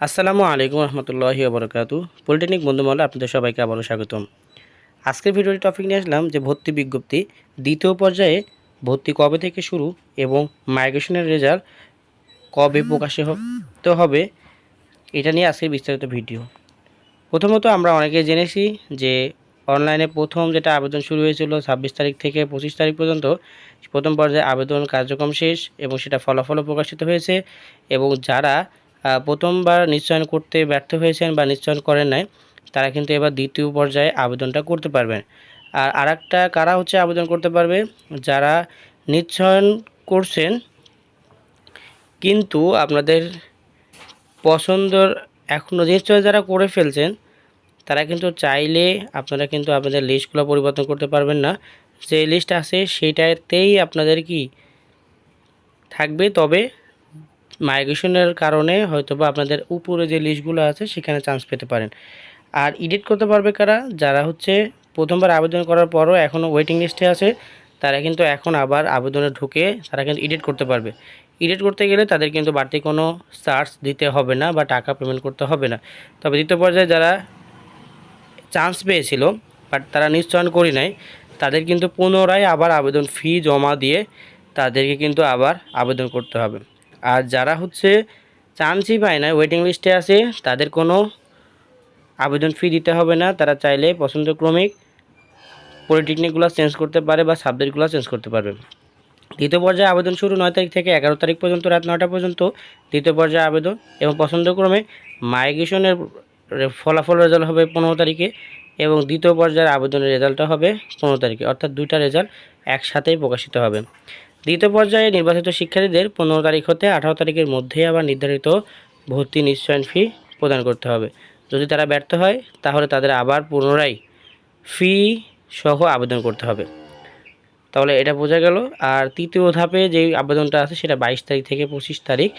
আসসালামু আলাইকুম রহমতুল্লাহি বরকাতু পলিটেকনিক বন্ধুমহলে আপনাদের সবাইকে আবারও স্বাগতম। আজকের ভিডিওটি টপিক নিয়ে আসলাম যে ভর্তি বিজ্ঞপ্তি, দ্বিতীয় পর্যায়ে ভর্তি কবে থেকে শুরু এবং মাইগ্রেশনের রেজাল্ট কবে প্রকাশিত হবে, এটা নিয়ে আজকের বিস্তারিত ভিডিও। প্রথমত আমরা অনেকে জেনেছি যে অনলাইনে প্রথম যেটা আবেদন শুরু হয়েছিল ছাব্বিশ তারিখ থেকে পঁচিশ তারিখ পর্যন্ত, প্রথম পর্যায়ে আবেদন কার্যক্রম শেষ এবং সেটা ফলাফলও প্রকাশিত হয়েছে এবং যারা প্রথমবার নিশ্চয়ন করতে ব্যর্থ হয়েছেন বা নিশ্চয়ন করেন নাই, তারা কিন্তু এবার দ্বিতীয় পর্যায়ে আবেদনটা করতে পারবেন। আর আরেকটা কারা হচ্ছে আবেদন করতে পারবে? যারা নিশ্চয়ন করছেন, কিন্তু আপনাদের পছন্দর এখনও নিশ্চয় যারা করে ফেলছেন, তারা কিন্তু চাইলে আপনারা কিন্তু আপনাদের লিস্টগুলো পরিবর্তন করতে পারবেন না। যে লিস্ট আছে সেইটাতেই আপনাদের কি থাকবে? তবে মাইগ্রেশনের কারণে হয়তো বা আপনাদের উপরে যে লিস্টগুলো আছে, সেখানে চান্স পেতে পারেন। আর এডিট করতে পারবে কারা? যারা হচ্ছে প্রথমবার আবেদন করার পরও এখনও ওয়েটিং লিস্টে আছে, তারা কিন্তু এখন আবার আবেদনে ঢুকে তারা কিন্তু এডিট করতে পারবে। এডিট করতে গেলে তাদের কিন্তু বাড়তি কোনো চার্জ দিতে হবে না বা টাকা পেমেন্ট করতে হবে না। তবে দ্বিতীয় পর্যায়ে যারা চান্স পেয়েছিল বাট তারা নিশ্চয়ন করি নাই, তাদের কিন্তু পুনরায় আবার আবেদন ফি জমা দিয়ে তাদেরকে কিন্তু আবার আবেদন করতে হবে। আর যারা হচ্ছে চান্সই পায় না ওয়েটিং লিস্টে আছে, তাদের কোনো আবেদন ফি দিতে হবে না। তারা চাইলে পছন্দক্রমিক পলিটেকনিকগুলো চেঞ্জ করতে পারে বা সাবজেক্টগুলো চেঞ্জ করতে পারবে। দ্বিতীয় পর্যায়ে আবেদন শুরু নয় তারিখ থেকে এগারো তারিখ পর্যন্ত, রাত নয়টা পর্যন্ত দ্বিতীয় পর্যায়ে আবেদন এবং পছন্দক্রমে মাইগ্রেশনের ফলাফল রেজাল্ট হবে পনেরো তারিখে এবং দ্বিতীয় পর্যায়ের আবেদনের রেজাল্টটা হবে পনেরো তারিখে। অর্থাৎ দুইটা রেজাল্ট একসাথেই প্রকাশিত হবে। দ্বিতীয় পর্যায়ে নির্বাচিত শিক্ষার্থীদের পনেরো তারিখ হতে আঠারো তারিখের মধ্যেই আবার নির্ধারিত ভর্তি নিশ্চয়ন ফি প্রদান করতে হবে। যদি তারা ব্যর্থ হয়, তাহলে তাদের আবার পুনরায় ফি সহ আবেদন করতে হবে। তাহলে এটা বোঝা গেল। আর তৃতীয় ধাপে যেই আবেদনটা আছে, সেটা বাইশ তারিখ থেকে পঁচিশ তারিখ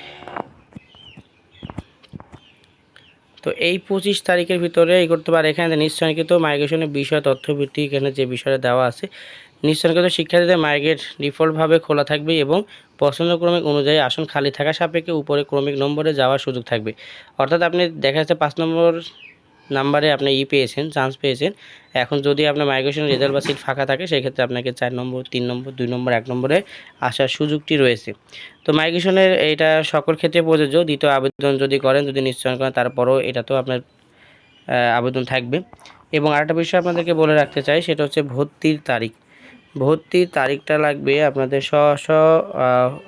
তো এই পঁচিশ তারিখের ভিতরে এই করতে পারে। এখানে নিশ্চয়কৃত মাইগ্রেশনের বিষয় তথ্যভিত্তিক এখানে যে বিষয়টা দেওয়া আছে নিশ্চয়কৃত শিক্ষার্থীদের মাইগ্রেট ডিফল্টভাবে খোলা থাকবে এবং পছন্দক্রমিক অনুযায়ী আসন খালি থাকা সাপেক্ষে উপরে ক্রমিক নম্বরে যাওয়ার সুযোগ থাকবে। অর্থাৎ আপনি দেখা যাচ্ছে পাঁচ নম্বর নাম্বারে আপনি ই পেয়েছেন চান্স পেয়েছেন। এখন যদি আপনার মাইগ্রেশন রেজাল্ট বা সিট ফাঁকা থাকে, সেক্ষেত্রে আপনাকে চার নম্বর, তিন নম্বর, দুই নম্বর, এক নম্বরে আসার সুযোগটি রয়েছে। তো মাইগ্রেশনের এটা সকল ক্ষেত্রে প্রযোজ্য। দ্বিতীয় আবেদন যদি করেন, যদি নিশ্চয়ন করেন, তারপরও এটা তো আপনার আবেদন থাকবে। এবং আরেকটা বিষয় আপনাদেরকে বলে রাখতে চাই, সেটা হচ্ছে ভর্তির তারিখ। ভর্তির তারিখটা লাগবে আপনাদের স্ব স্ব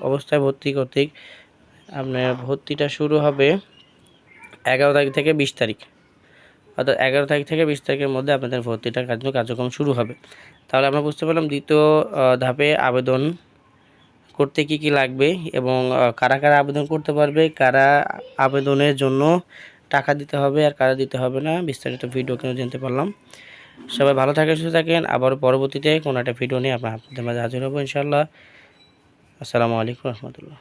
অবস্থায় ভর্তি কর্তৃক। আপনার ভর্তিটা শুরু হবে এগারো তারিখ থেকে বিশ তারিখ। অর্থাৎ এগারো তারিখ থেকে বিশ তারিখের মধ্যে আপনাদের ভর্তিটা কার্য, কার্যক্রম শুরু হবে। তাহলে আমরা বুঝতে পারলাম দ্বিতীয় ধাপে আবেদন করতে কি কি লাগবে এবং কারা কারা আবেদন করতে পারবে, কারা আবেদনের জন্য টাকা দিতে হবে আর কারা দিতে হবে না, বিস্তারিত ভিডিও কেন জানতে পারলাম। সবাই ভালো থাকেন, সুস্থ থাকেন। আবার পরবর্তীতে কোনো একটা ভিডিও নিয়ে আপনার আপনাদের মাঝে হাজির হব ইনশাল্লাহ আসসালামু আলাইকুম রহমতুল্লাহ।